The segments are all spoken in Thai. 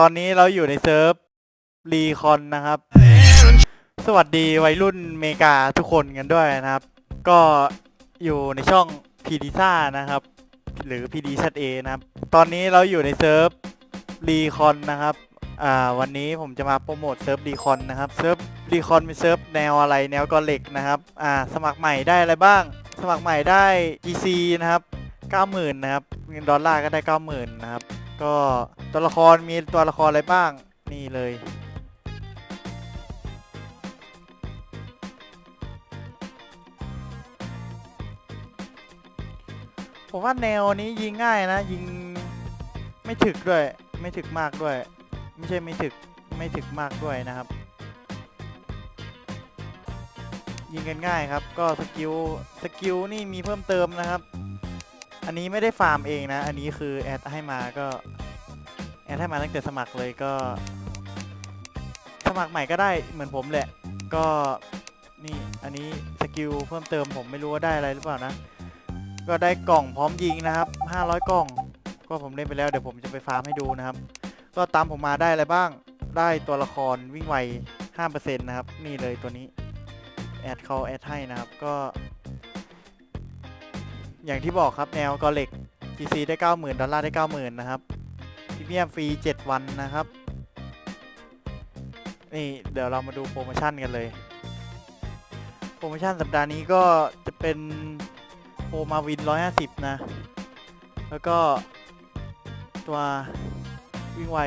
ตอนนี้เราอยู่ในเซิร์ฟรีคอนนะครับ สวัสดีวัยรุ่นเมกาทุกคนกันด้วยนะครับ ก็อยู่ในช่อง p d ซ่านะครับ หรือ PD ชัดเอนะครับ ตอนนี้เราอยู่ในเซิร์ฟรีคอนนะครับอ่าวันนี้ผมจะมาโปรโมทเซิร์ฟรีคอนนะครับเซิร์ฟรีคอนเป็นเซิร์ฟแนวอะไรแนวกอเล็กนะครับอ่าสมัครใหม่ได้อะไรบ้าง สมัครใหม่ได้ GC นะครับ 90,000 นะครับเงินดอลลาร์ก็ได้ 90,000 นะครับ ก็ตัวละครมีตัวละครอะไรบ้าง นี่เลย ผมว่าแนวนี้ยิงง่ายนะ ยิงไม่ถึกด้วย ไม่ถึกมากด้วย ไม่ใช่ไม่ถึกไม่ถึกมากด้วยนะครับ ยิงกันง่ายครับ ก็สกิลสกิลนี่มีเพิ่มเติมนะครับ อันนี้ไม่ได้ฟาร์มเองนะ อันนี้คือแอดให้มาก็แอดให้มาตั้งแต่สมัครเลยก็ สมัครใหม่ก็ได้เหมือนผมแหละ ก็นี่อันนี้สกิลเพิ่มเติมผมไม่รู้ว่าได้อะไรหรือเปล่านะ ก็ได้กล่องพร้อมยิงนะครับ 500 กล่อง ก็ผมเล่นไปแล้วเดี๋ยวผมจะไปฟาร์มให้ดูนะครับ ก็ตามผมมาได้อะไรบ้าง ได้ตัวละครวิ่งไว5%นะครับ นี่เลยตัวนี้ แอดเขาแอดให้นะครับ ก็ อย่างที่บอกครับแนวกอเล็ก GC ได้ 90,000 ดอลลาร์ได้ 90,000 นะครับพรีเมียมฟรี 7 วันนะครับ นี่เดี๋ยวเรามาดูโปรโมชั่นกันเลย โปรโมชั่นสัปดาห์นี้ก็จะเป็นโปรมาวิน 150 นะ แล้วก็ตัววิ่งไว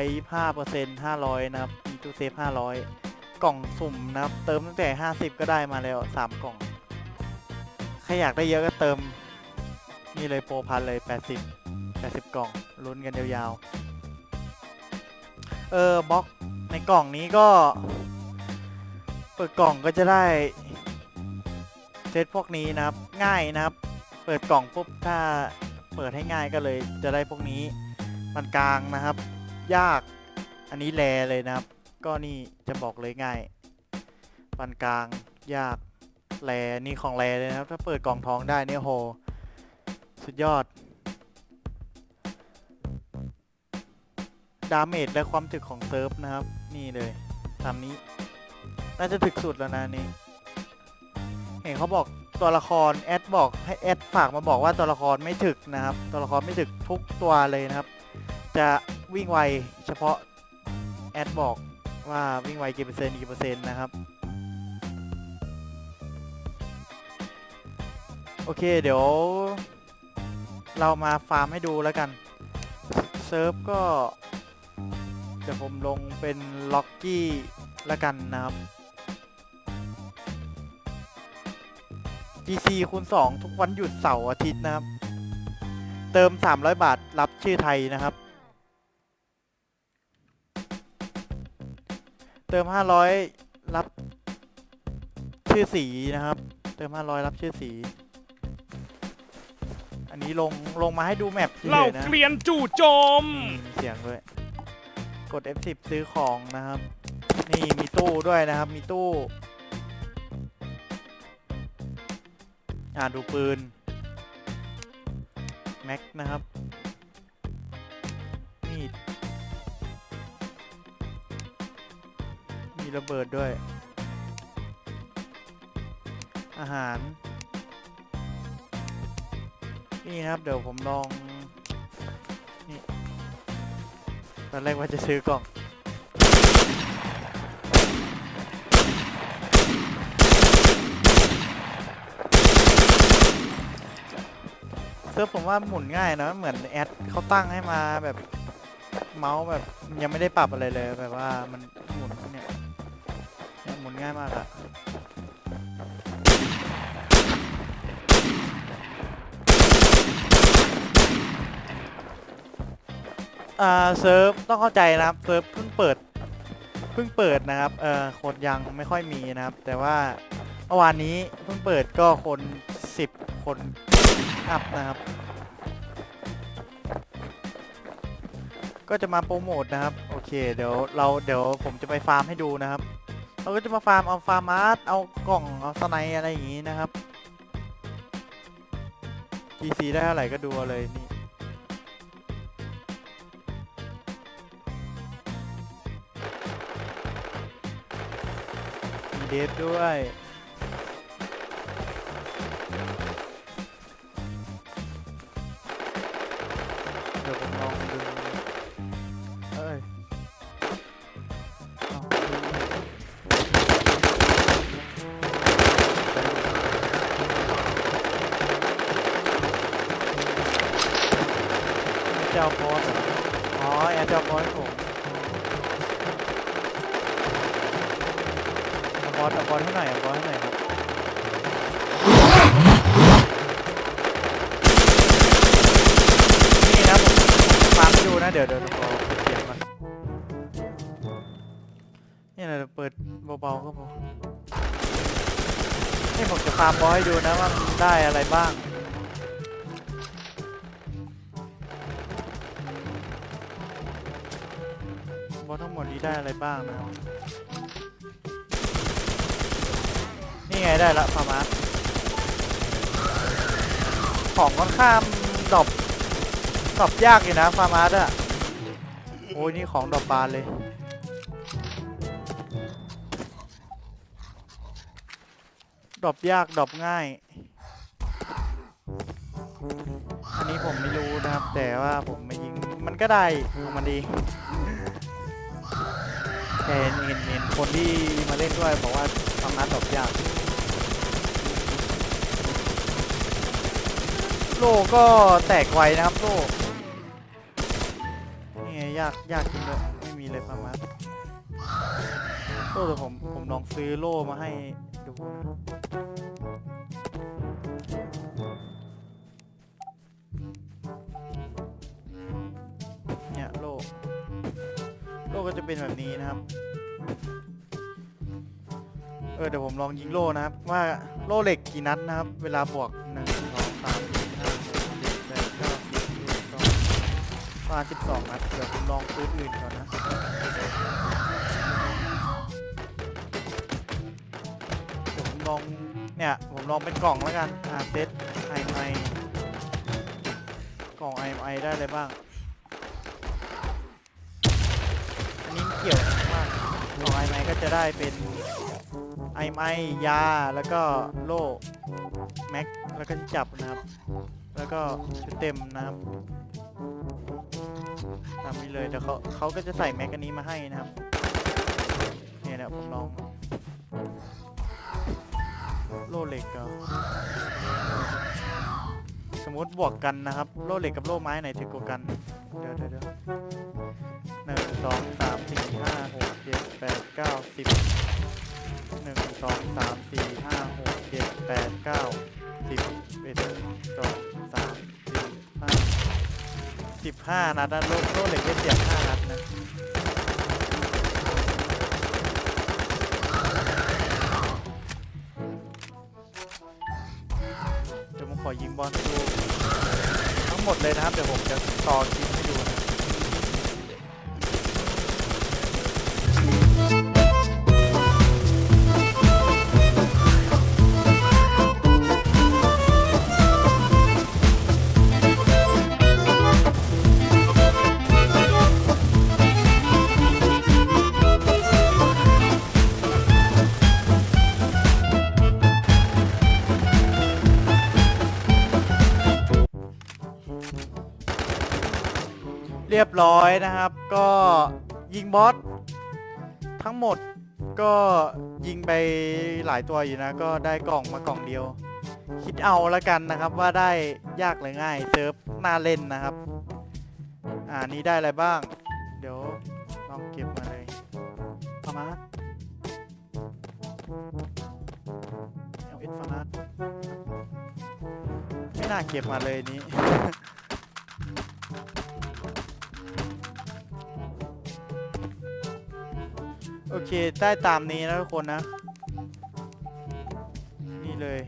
5% 500 นะครับ มีตู้เซฟ 500 กล่องสุ่มนะครับ เติมตั้งแต่ 50 ก็ได้มาแล้ว 3 กล่อง ใครอยากได้เยอะก็เติม นี่เลยโปรพันเลย 80 80 กล่องลุ้นกันยาวๆ เออบล็อกในกล่องนี้ก็ เปิดกล่องก็จะได้เซตพวกนี้นะครับ ง่ายนะครับ เปิดกล่องปุ๊บถ้าเปิดให้ง่ายก็เลยจะได้พวกนี้มันกลางนะครับ ยากอันนี้แลเลยนะครับ ก็นี่จะบอกเลยง่ายปานกลางยากแลนี่ของแลเลยนะครับ ถ้าเปิดกล่องทองได้เนี่ยโห สุดยอด ดาเมจและความถึกของเซิร์ฟนะครับ นี่เลยตามนี้ น่าจะถึกสุดแล้วนะนนี้เห็นเขาบอกตัวละครแอดบอกให้แอดฝากมาบอกว่าตัวละครไม่ถึกนะครับ ตัวละครไม่ถึกทุกตัวเลยนะครับ จะวิ่งไวเฉพาะแอดบอกว่าวิ่งไวกี่เปอร์เซ็นต์กี่เปอร์เซ็นต์นะครับ โอเคเดี๋ยว เรามาฟาร์มให้ดูแล้วกัน เซิร์ฟก็เดี๋ยวผมลงเป็นล็อกกี้แล้วกันนะครับ GC คูณ2ทุกวันหยุดเสาร์อาทิตย์นะครับ เติม 300 บาทรับชื่อไทยนะครับ เติม 500 รับชื่อสีนะครับ เติม 500 รับชื่อสี นนี้ลงลงมาให้ดูแมปเฉเหล่ายๆนะเกลียนจู่โจมมีเสียงด้วย กด F10 ซื้อของนะครับ นี่มีตู้ด้วยนะครับ มีตู้ อ่าดูปืน แม็กนะครับมีดมีระเบิดด้วย อาหาร นี่นะครับ เดี๋ยวผมลอง นี่ตอนแรกว่าจะซื้อกล่อง เซิร์ฟผมว่าหมุนง่ายนะ เหมือนแอดเขาตั้งให้มาแบบเมาส์แบบยังไม่ได้ปรับอะไรเลยแบบว่ามันหมุนเนี่ยเนี่ยหมุนง่ายมากอะ อ่าเซิร์ฟต้องเข้าใจนะครับเซิร์ฟเพิ่งเปิดเพิ่งเปิดนะครับเอ่อคนยังไม่ค่อยมีนะครับ แต่ว่าเมื่อวานนี้เพิ่งเปิดก็คน 10 คนอัพนะครับ ก็จะมาโปรโมทนะครับ โอเค เดี๋ยวเราเดี๋ยวผมจะไปฟาร์มให้ดูนะครับ เราก็จะมาฟาร์มเอาฟาร์มอาร์ตเอากล่องเอาสไนอะไรอย่างงี้นะครับ GC ได้เท่าไหร่ก็ดูเลยนี่ เดฟด้วย เดี๋ยวผมลองดูเอ้ยเจ้าโพสออ๋อแอร์เจ้าโพสผมเอา บอสเอาบอสให้หน่อยเอาบอสให้หน่อยครับนี่นะผมฟังดูนะเดี๋ยวเดี๋ยวเรอเสียงมันนี่เดี๋ยวเปิดเบาๆก็พอนี่ผมจะฟาร์มบอสให้ดูนะว่าได้อะไรบ้างบอสทั้งหมดนี้ได้อะไรบ้างนะครับ นี่ไงได้ละฟาร์มาของค่อนข้างดอปดอปยากอยู่นะฟาร์มาสอะโอ้ยนี่ของดอปบานเลย ดอปยากดอปง่าย อันนี้ผมไม่รู้นะครับ แต่ว่าผมมายิงมันก็ได้ขอมันดีแต่เห็นเห็นเห็นคนที่มาเล่นด้วยบอกว่าทำงานดรอปยาก โลก็แตกไวนะครับโลนี่ไงยากยากจริงเลยไม่มีเลยประมาณโลแต่ผมผมลองซื้อโล่มาให้ดูนะเนี่ยโล่โล่ก็จะเป็นแบบนี้นะครับเออเดี๋ยวผมลองยิงโล่นะครับว่าโล่เหล็กกี่นัดนะครับ เวลาบวก ประมาณสิบสองนัดเดี๋ยวผมลองปืนอื่นก่อนนะผมลองเนี่ยผมลองเป็นกล่องแล้วกันอาเซตไอไอกล่องไอไอได้อะไรบ้าง อันนี้เกี่ยวมากกล่องไอไอก็จะได้เป็นไอไมยาแล้วก็โล่แม็กแล้วก็จับนะครับ แล้วก็ชุดเต็มนะครับ ตามนี้เลยเดี๋ยวเขาเขาก็จะใส่แม็กอันนี้มาให้นะครับเนี่ยนะผมลองโล่เหล็กก็สมมติบวกกันนะครับ โล่เหล็กกับโล่ไม้ไหนถึงกว่ากันเดี๋ยวเดี๋ยวเดี๋ยวหนึ่งสองสามสี่ห้าหกเจ็ดแปดเก้าสิบหนึ่งสองสามสี่ห้าหกเจ็ดแปดเก้าสิบเอ็ดสอง สิบห้านัดนะโลโลเหล็กได้เสียบห้านัดนะเดี๋ยวผมขอยิงบอลดูทั้งหมดเลยนะครับ เดี๋ยวผมจะต่อคลิป รียบร้อยนะครับ ก็ยิงบอสทั้งหมดก็ยิงไปหลายตัวอยู่นะ ก็ได้กล่องมากล่องเดียว คิดเอาละกันนะครับว่าได้ยากหรือง่ายเซิร์ฟน่าเล่นนะครับ อ่านี้ได้อะไรบ้าง เดี๋ยวลองเก็บมาเลยฟาร์มาสเอาเอ็ดฟาร์มาสไม่น่าเก็บมาเลยนี้ โอเคได้ตามนี้นะทุกคนนะ นี่เลย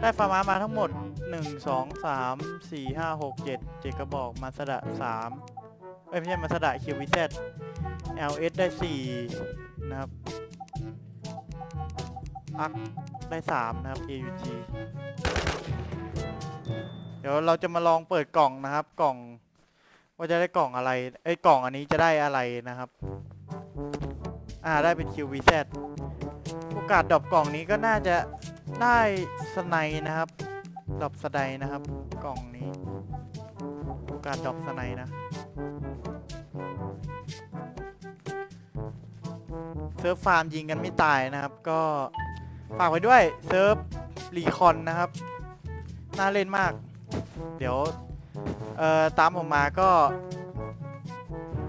ได้ฟาร์มามาทั้งหมด 1 2 3 4 5 6 7 7กระบอกมาสดะ3เอ้ยไม่ใช่มาสดะคิววิเซต LS ได้ 4 นะครับอักได้ 3 นะครับ AUG เดี๋ยวเราจะมาลองเปิดกล่องนะครับกล่อง ว่าจะได้กล่องอะไรไอ้กล่องอันนี้จะได้อะไรนะครับ อ่าได้เป็น QVZ โอกาสดรอปกล่องนี้ก็น่าจะได้สไนนะครับดรอปสไนนะครับ กล่องนี้ โอกาสดรอปสไนนะเซิร์ฟฟาร์มยิงกันไม่ตายนะครับ ก็ฝากไว้ด้วยเซิร์ฟรีคอนนะครับ น่าเล่นมาก เดี๋ยว เอ่อตามผมมาก็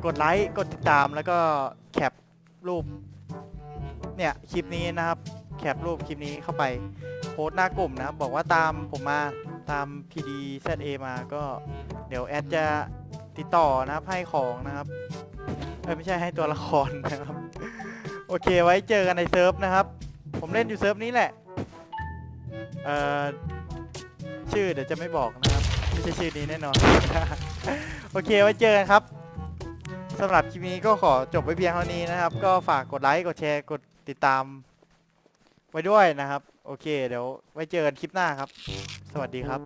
กดไลค์กดติดตามแล้วก็แคปรูป เนี่ยคลิปนี้นะครับ แคปรูปคลิปนี้เข้าไปโพสต์หน้ากลุ่มนะครับ บอกว่าตามผมมาตาม PDZA มาก็เดี๋ยวแอดจะติดต่อนะครับให้ของนะครับเอ้ยไม่ใช่ให้ตัวละครนะครับ โอเคไว้เจอกันในเซิร์ฟนะครับ ผมเล่นอยู่เซิร์ฟนี้แหละเอ่อชื่อเดี๋ยวจะไม่บอกนะครับ ใช่ชื่อนี้แน่นอน โอเคไว้เจอกันครับสำหรับคลิปนี้ก็ขอจบไว้เพียงเท่านี้นะครับ ก็ฝากกดไลค์กดแชร์กดติดตาม ไว้ด้วยนะครับ โอเค เดี๋ยวไว้เจอกันคลิปหน้าครับ สวัสดีครับ